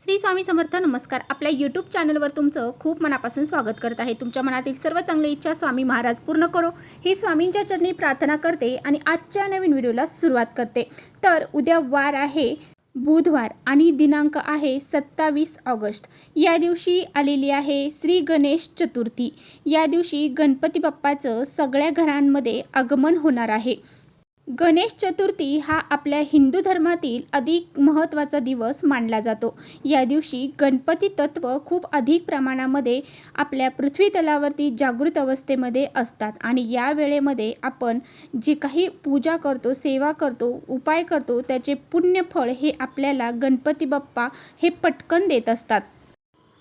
श्री स्वामी समर्थ नमस्कार. आपल्या यूट्यूब चॅनलवर तुमचं खूप मनापासून स्वागत करत आहे. तुमच्या मनातील सर्व चांगली इच्छा स्वामी महाराज पूर्ण करो. ही स्वामींच्या चरणी प्रार्थना करते आणि आजच्या नवीन व्हिडिओला सुरुवात करते. तर उद्या वार आहे बुधवार आणि दिनांक आहे सत्तावीस ऑगस्ट. या दिवशी आलेली आहे श्री गणेश चतुर्थी. या दिवशी गणपती बाप्पाचं सगळ्या घरांमध्ये आगमन होणार आहे. गणेश चतुर्थी हा आपल्या हिंदू धर्मातील अधिक महत्त्वाचा दिवस मानला जातो. या दिवशी गणपती तत्व खूप अधिक प्रमाणामध्ये आपल्या पृथ्वी तलावरती जागृत अवस्थेमध्ये असतात आणि या वेळेमध्ये आपण जी काही पूजा करतो सेवा करतो उपाय करतो त्याचे पुण्यफळ हे आपल्याला गणपती बाप्पा हे पटकन देत असतात.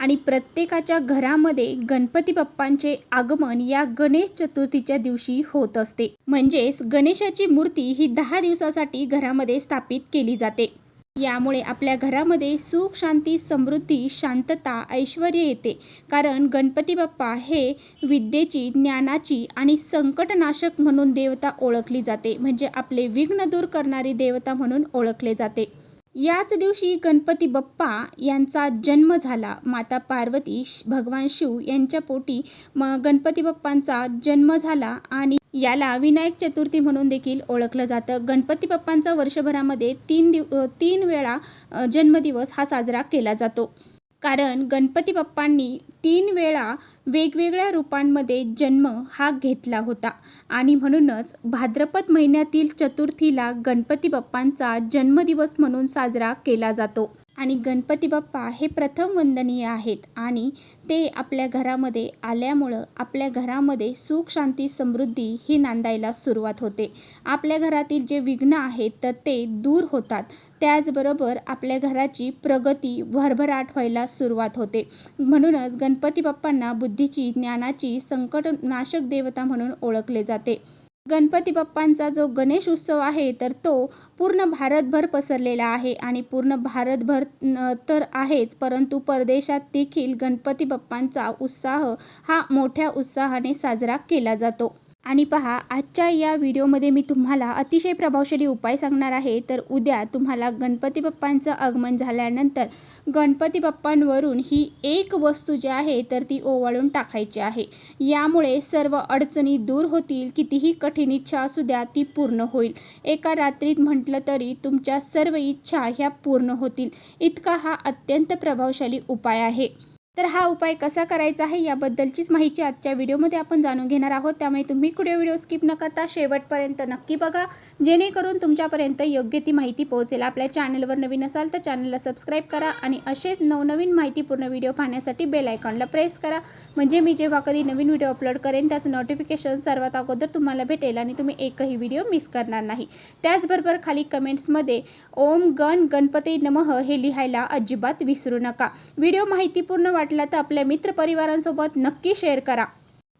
आणि प्रत्येकाच्या घरामध्ये गणपती बाप्पांचे आगमन या गणेश चतुर्थीच्या दिवशी होत असते. म्हणजेच गणेशाची मूर्ती ही दहा दिवसासाठी घरामध्ये स्थापित केली जाते. यामुळे आपल्या घरामध्ये सुख शांती समृद्धी शांतता ऐश्वर येते. कारण गणपती बाप्पा हे विद्येची ज्ञानाची आणि संकटनाशक म्हणून देवता ओळखली जाते. म्हणजे आपले विघ्न दूर करणारी देवता म्हणून ओळखले जाते. याच दिवशी गणपती बाप्पा यांचा जन्म झाला. माता पार्वती भगवान शिव यांच्या पोटी म गणपती बाप्पांचा जन्म झाला आणि याला विनायक चतुर्थी म्हणून देखील ओळखलं जातं. गणपती बाप्पांचा वर्षभरामध्ये तीन दिव तीन वेळा जन्मदिवस हा साजरा केला जातो. कारण गणपती बाप्पांनी तीन वेळा वेगवेगळ्या रूपांमध्ये जन्म हा घेतला होता. आणि म्हणूनच भाद्रपद महिन्यातील चतुर्थीला गणपती बाप्पांचा जन्मदिवस म्हणून साजरा केला जातो. आणि गणपती बाप्पा हे प्रथम वंदनीय आहेत आणि ते आपल्या घरामध्ये आल्यामुळं आपल्या घरामध्ये सुख शांती समृद्धी ही नांदायला सुरुवात होते. आपल्या घरातील जे विघ्न आहेत तर ते दूर होतात. त्याचबरोबर आपल्या घराची प्रगती भरभराट व्हायला सुरुवात होते. म्हणूनच गणपती बाप्पांना बुद्धीची ज्ञानाची संकटनाशक देवता म्हणून ओळखले जाते. गणपती बाप्पांचा जो गणेश उत्सव आहे तर तो पूर्ण भारतभर पसरलेला आहे आणि पूर्ण भारतभर तर आहेच. परंतु परदेशात देखील गणपती बाप्पांचा उत्साह हा मोठ्या उत्साहाने साजरा केला जातो. आणि पहा आजच्या या व्हिडिओमध्ये मी तुम्हाला अतिशय प्रभावशाली उपाय सांगणार आहे. तर उद्या तुम्हाला गणपती बाप्पांचं आगमन झाल्यानंतर गणपती बाप्पांवरून ही एक वस्तू जी आहे तर ती ओवाळून टाकायची आहे. यामुळे सर्व अडचणी दूर होतील कितीही कठीण इच्छा असू द्या ती पूर्ण होईल. एका रात्रीत म्हटलं तरी तुमच्या सर्व इच्छा ह्या पूर्ण होतील. इतका हा अत्यंत प्रभावशाली उपाय आहे. तर हा उपाय कसा करायचा आहे याबद्दलचीच माहिती आजच्या व्हिडिओमध्ये आपण जाणून घेणार आहोत. त्यामुळे तुम्ही कुठे व्हिडिओ स्किप न करता शेवटपर्यंत नक्की बघा. जेणेकरून तुमच्यापर्यंत योग्य ती माहिती पोहोचेल. आपल्या चॅनलवर नवीन असाल तर चॅनलला सबस्क्राईब करा आणि असेच नवनवीन माहितीपूर्ण व्हिडिओ पाहण्यासाठी बेल आयकॉनला प्रेस करा. म्हणजे मी जेव्हा कधी नवीन व्हिडिओ अपलोड करेन त्याचं नोटिफिकेशन सर्वात अगोदर तुम्हाला भेटेल आणि तुम्ही एकही व्हिडिओ मिस करणार नाही. त्याचबरोबर खाली कमेंट्समध्ये ओम गण गणपती नमः हे लिहायला अजिबात विसरू नका. व्हिडिओ माहितीपूर्ण वाटला तर आपल्या मित्रपरिवारांसोबत नक्की शेअर करा.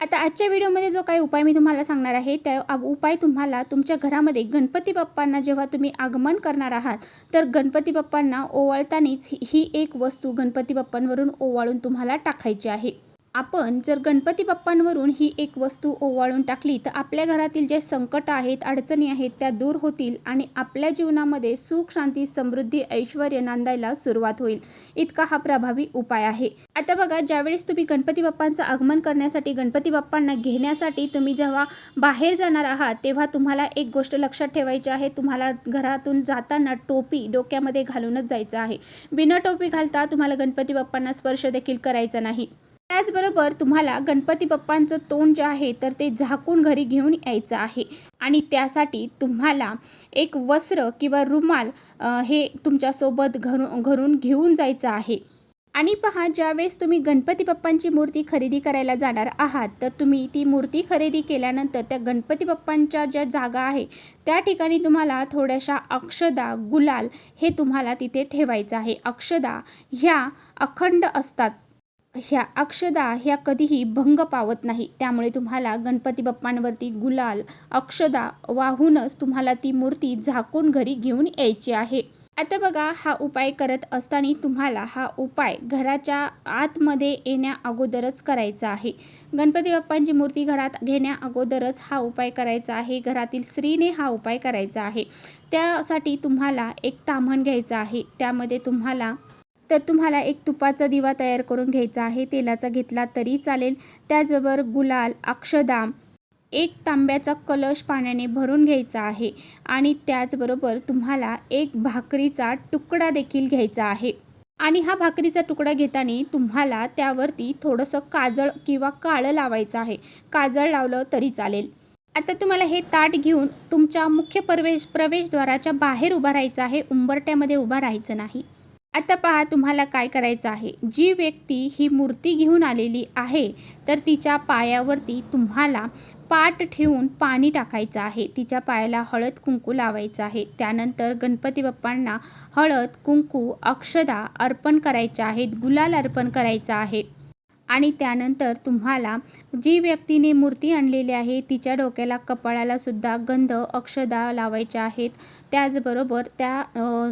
आता आजच्या व्हिडिओमध्ये जो काही उपाय मी तुम्हाला सांगणार आहे त्या उपाय तुम्हाला तुमच्या घरामध्ये गणपती बाप्पांना जेव्हा तुम्ही आगमन करणार आहात तर गणपती बाप्पांना ओवाळतानीच ही- ही एक वस्तू गणपती बाप्पांवरून ओवाळून तुम्हाला टाकायची आहे. आपण जर गणपती बाप्पांवरून ही एक वस्तू ओवाळून टाकली तर आपल्या घरातील जे संकट आहेत अडचणी आहेत त्या दूर होतील आणि आपल्या जीवनामध्ये सुख शांती समृद्धी ऐश्वर नांदायला सुरुवात होईल. इतका हा प्रभावी उपाय आहे. आता बघा ज्यावेळेस तुम्ही गणपती बाप्पांचं आगमन करण्यासाठी गणपती बाप्पांना घेण्यासाठी तुम्ही जेव्हा बाहेर जाणार आहात तेव्हा तुम्हाला एक गोष्ट लक्षात ठेवायची आहे. तुम्हाला घरातून जाताना टोपी डोक्यामध्ये घालूनच जायचं आहे. बिना टोपी घालता तुम्हाला गणपती बाप्पांना स्पर्श देखील करायचा नाही. त्याचबरोबर तुम्हाला गणपती बाप्पांचं तोंड जे आहे तर ते झाकून घरी घेऊन यायचं आहे. आणि त्यासाठी तुम्हाला एक वस्त्र किंवा रुमाल हे तुमच्यासोबत घरून घरून घेऊन जायचं आहे. आणि पहा ज्यावेळेस तुम्ही गणपती बाप्पांची मूर्ती खरेदी करायला जाणार आहात तर तुम्ही ती मूर्ती खरेदी केल्यानंतर त्या गणपती बाप्पांच्या ज्या जागा आहे त्या ठिकाणी तुम्हाला थोड्याशा अक्षदा गुलाल हे तुम्हाला तिथे ठेवायचं आहे. अक्षदा ह्या अखंड असतात. ह्या अक्षदा ह्या कधीही भंग पावत नाही. त्यामुळे तुम्हाला गणपती बाप्पांवरती गुलाल अक्षदा वाहूनच तुम्हाला ती मूर्ती झाकून घरी घेऊन यायची आहे. आता बघा हा उपाय करत असताना तुम्हाला हा उपाय घराच्या आतमध्ये येण्या अगोदरच करायचा आहे. गणपती बाप्पांची मूर्ती घरात घेण्या अगोदरच हा उपाय करायचा आहे. घरातील स्त्रीने हा उपाय करायचा आहे. त्यासाठी तुम्हाला एक ताम्हण घ्यायचं आहे. त्यामध्ये तुम्हाला तर तुम्हाला एक तुपाचा दिवा तयार करून घ्यायचा आहे. तेलाचा घेतला तरी चालेल. त्याचबरोबर गुलाल अक्षदाम एक तांब्याचा कलश पाण्याने भरून घ्यायचा आहे. आणि त्याचबरोबर तुम्हाला एक भाकरीचा तुकडा देखील घ्यायचा आहे. आणि हा भाकरीचा तुकडा घेताना तुम्हाला त्यावरती थोडंसं काजळ किंवा काळं लावायचं आहे. काजळ लावलं तरी चालेल. आता तुम्हाला हे ताट घेऊन तुमच्या मुख्य प्रवेश प्रवेशद्वाराच्या बाहेर उभा राहायचं आहे. उंबरट्यामध्ये उभा राहायचं नाही. आता पहा तुम्हाला काय करायचं आहे. जी व्यक्ती ही मूर्ती घेऊन आलेली आहे तर तिच्या पायावरती तुम्हाला पाट ठेवून पाणी टाकायचं आहे. तिच्या पायाला हळद कुंकू लावायचं आहे. त्यानंतर गणपती बाप्पांना हळद कुंकू अक्षदा अर्पण करायच्या आहेत. गुलाल अर्पण करायचं आहे. आणि त्यानंतर तुम्हाला जी व्यक्तीने मूर्ती आणलेली आहे तिच्या डोक्याला कपाळाला सुद्धा गंध अक्षदा लावायच्या आहेत. त्याचबरोबर त्या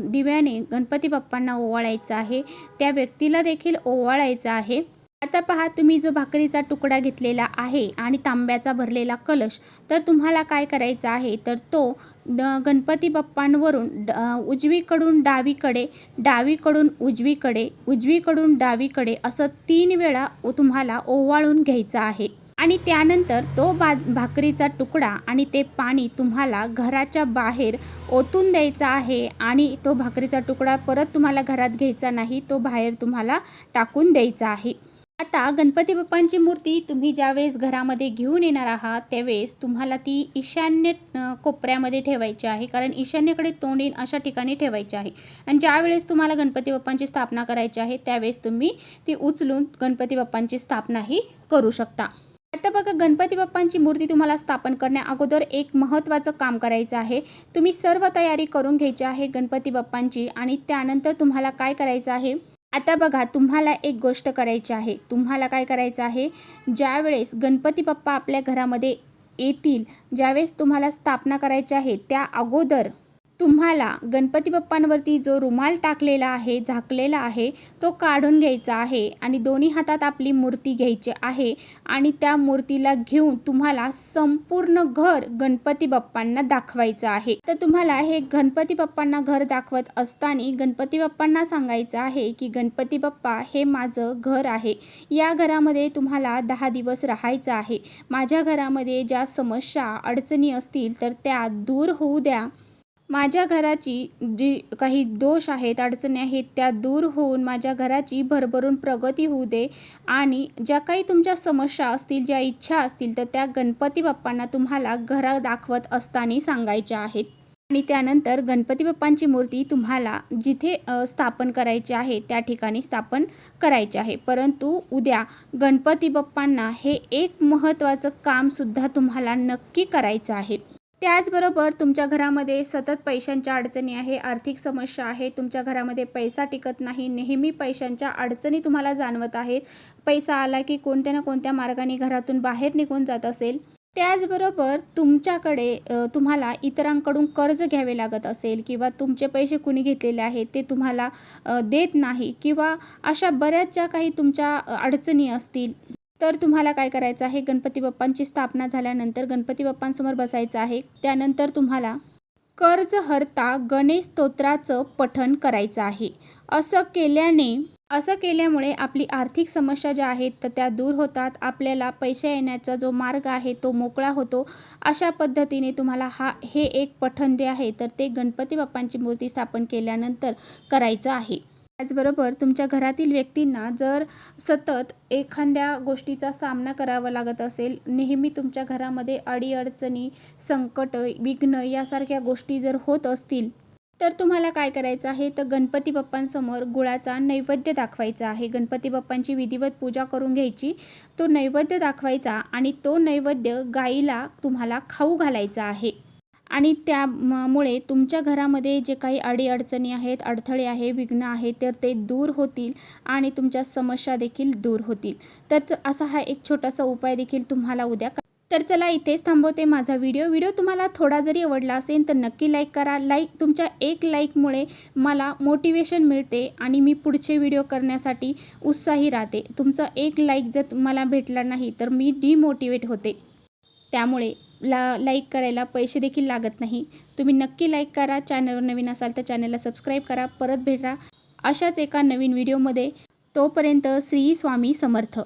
दिव्याने गणपती बाप्पांना ओवाळायचं आहे. त्या व्यक्तीला देखील ओवाळायचं आहे. आता पहा तुम्ही जो भाकरीचा तुकडा घेतलेला आहे आणि तांब्याचा भरलेला कलश तर तुम्हाला काय करायचं आहे? तर तो द- गणपती बाप्पांवरून ड- उजवीकडून डावीकडे डावीकडून उजवीकडे उजवीकडून डावीकडे असं तीन वेळा तुम्हाला ओवाळून घ्यायचा आहे. आणि त्यानंतर तो बा भाकरीचा तुकडा आणि ते पाणी तुम्हाला घराच्या बाहेर ओतून द्यायचा आहे आणि तो भाकरीचा तुकडा परत तुम्हाला घरात घ्यायचा नाही तो बाहेर तुम्हाला टाकून द्यायचा आहे. आता गणपती बाप्पांची मूर्ती तुम्ही ज्यावेळेस घरामध्ये घेऊन येणार आहात त्यावेळेस तुम्हाला ती ईशान्य कोपऱ्यामध्ये ठेवायची आहे. कारण ईशान्येकडे तोंड येईन अशा ठिकाणी ठेवायची आहे. आणि ज्यावेळेस तुम्हाला गणपती बाप्पांची स्थापना करायची आहे त्यावेळेस तुम्ही ती उचलून गणपती बाप्पांची स्थापनाही करू शकता. आता बघा गणपती बाप्पांची मूर्ती तुम्हाला स्थापन करण्या अगोदर एक महत्त्वाचं काम करायचं आहे. तुम्ही सर्व तयारी करून घ्यायची आहे गणपती बाप्पांची आणि त्यानंतर तुम्हाला काय करायचं आहे? आता बघा तुम्हाला एक गोष्ट करायची आहे. तुम्हाला काय करायचं आहे? ज्यावेळेस गणपती बाप्पा आपल्या घरामध्ये येतील ज्यावेळेस तुम्हाला स्थापना करायची आहे त्या अगोदर तुम्हाला गणपती बाप्पांवरती जो रुमाल टाकलेला आहे झाकलेला आहे तो काढून घ्यायचा आहे आणि दोन्ही हातात आपली मूर्ती घ्यायची आहे आणि त्या मूर्तीला घेऊन तुम्हाला संपूर्ण घर गणपती बाप्पांना दाखवायचं आहे. तर तुम्हाला हे गणपती बाप्पांना घर दाखवत असताना गणपती बाप्पांना सांगायचं आहे की गणपती बाप्पा हे माझं घर आहे. या घरामध्ये तुम्हाला दहा दिवस राहायचं आहे. माझ्या घरामध्ये ज्या समस्या अडचणी असतील तर त्या दूर होऊ द्या. माझ्या घराची जी काही दोष आहेत अडचणी आहेत त्या दूर होऊन माझ्या घराची भरभरून प्रगती होऊ दे आणि ज्या काही तुमच्या समस्या असतील ज्या इच्छा असतील तर त्या गणपती बाप्पांना तुम्हाला घरा दाखवत असताना सांगायच्या आहेत. आणि त्यानंतर गणपती बाप्पांची मूर्ती तुम्हाला जिथे स्थापन करायची आहे त्या ठिकाणी स्थापन करायचे आहे. परंतु उद्या गणपती बाप्पांना हे एक महत्त्वाचं कामसुद्धा तुम्हाला नक्की करायचं आहे. त्याचबरोबर तुमच्या घरामध्ये सतत पैशांच्या अडचणी आहे आर्थिक समस्या आहे तुमच्या घरामध्ये पैसा टिकत नाही नेहमी पैशांच्या अडचणी तुम्हाला जाणवत आहेत. पैसा आला की कोणत्या ना कोणत्या मार्गाने घरातून बाहेर निघून जात असेल. त्याचबरोबर तुमच्याकडे तुम्हाला इतरांकडून कर्ज घ्यावे लागत असेल किंवा तुमचे पैसे कुणी घेतलेले आहेत ते तुम्हाला देत नाही किंवा अशा बऱ्याच ज्या काही तुमच्या अडचणी असतील. तर तुम्हाला काय करायचं आहे? गणपती बाप्पांची स्थापना झाल्यानंतर गणपती बाप्पांसमोर बसायचं आहे. त्यानंतर तुम्हाला कर्ज हरता गणेश स्तोत्राचं पठण करायचं आहे. असं केल्याने असं केल्यामुळे आपली आर्थिक समस्या ज्या आहेत तर त्या दूर होतात. आपल्याला पैसे येण्याचा जो मार्ग आहे तो मोकळा होतो. अशा पद्धतीने तुम्हाला हा हे एक पठण जे आहे तर ते गणपती बाप्पांची मूर्ती स्थापन केल्यानंतर करायचं आहे. त्याचबरोबर तुमच्या घरातील व्यक्तींना जर सतत एखाद्या गोष्टीचा सामना करावा लागत असेल नेहमी तुमच्या घरामध्ये अडीअडचणी संकट विघ्न यासारख्या गोष्टी जर होत असतील तर तुम्हाला काय करायचं आहे? तर गणपती बाप्पांसमोर गुळाचा नैवेद्य दाखवायचा आहे. गणपती बाप्पांची विधिवत पूजा करून घ्यायची. तो नैवेद्य दाखवायचा आणि तो नैवेद्य गाईला तुम्हाला खाऊ घालायचा आहे. आणि त्यामुळे तुमच्या घरामध्ये जे काही अडीअडचणी आहेत अडथळे आहे विघ्न आहे तर ते दूर होतील आणि तुमच्या समस्या देखील दूर होतील. तर असा हा एक छोटासा उपाय देखील तुम्हाला उद्या तर चला इथेच थांबवते माझा व्हिडिओ. व्हिडिओ तुम्हाला थोडा जरी आवडला असेल तर नक्की लाईक करा. लाईक तुमच्या एक लाईकमुळे मला मोटिवेशन मिळते आणि मी पुढचे व्हिडिओ करण्यासाठी उत्साही राहते. तुमचं एक लाईक जर मला भेटला नाही तर मी डिमोटिवेट होते. त्यामुळे ला लाईक करायला पैसे देखील लागत नाही. तुम्ही नक्की लाईक करा. चॅनलवर नवीन असाल तर चॅनलला सबस्क्राईब करा. परत भेटा अशाच एका नवीन व्हिडिओमध्ये तोपर्यंत श्री स्वामी समर्थ.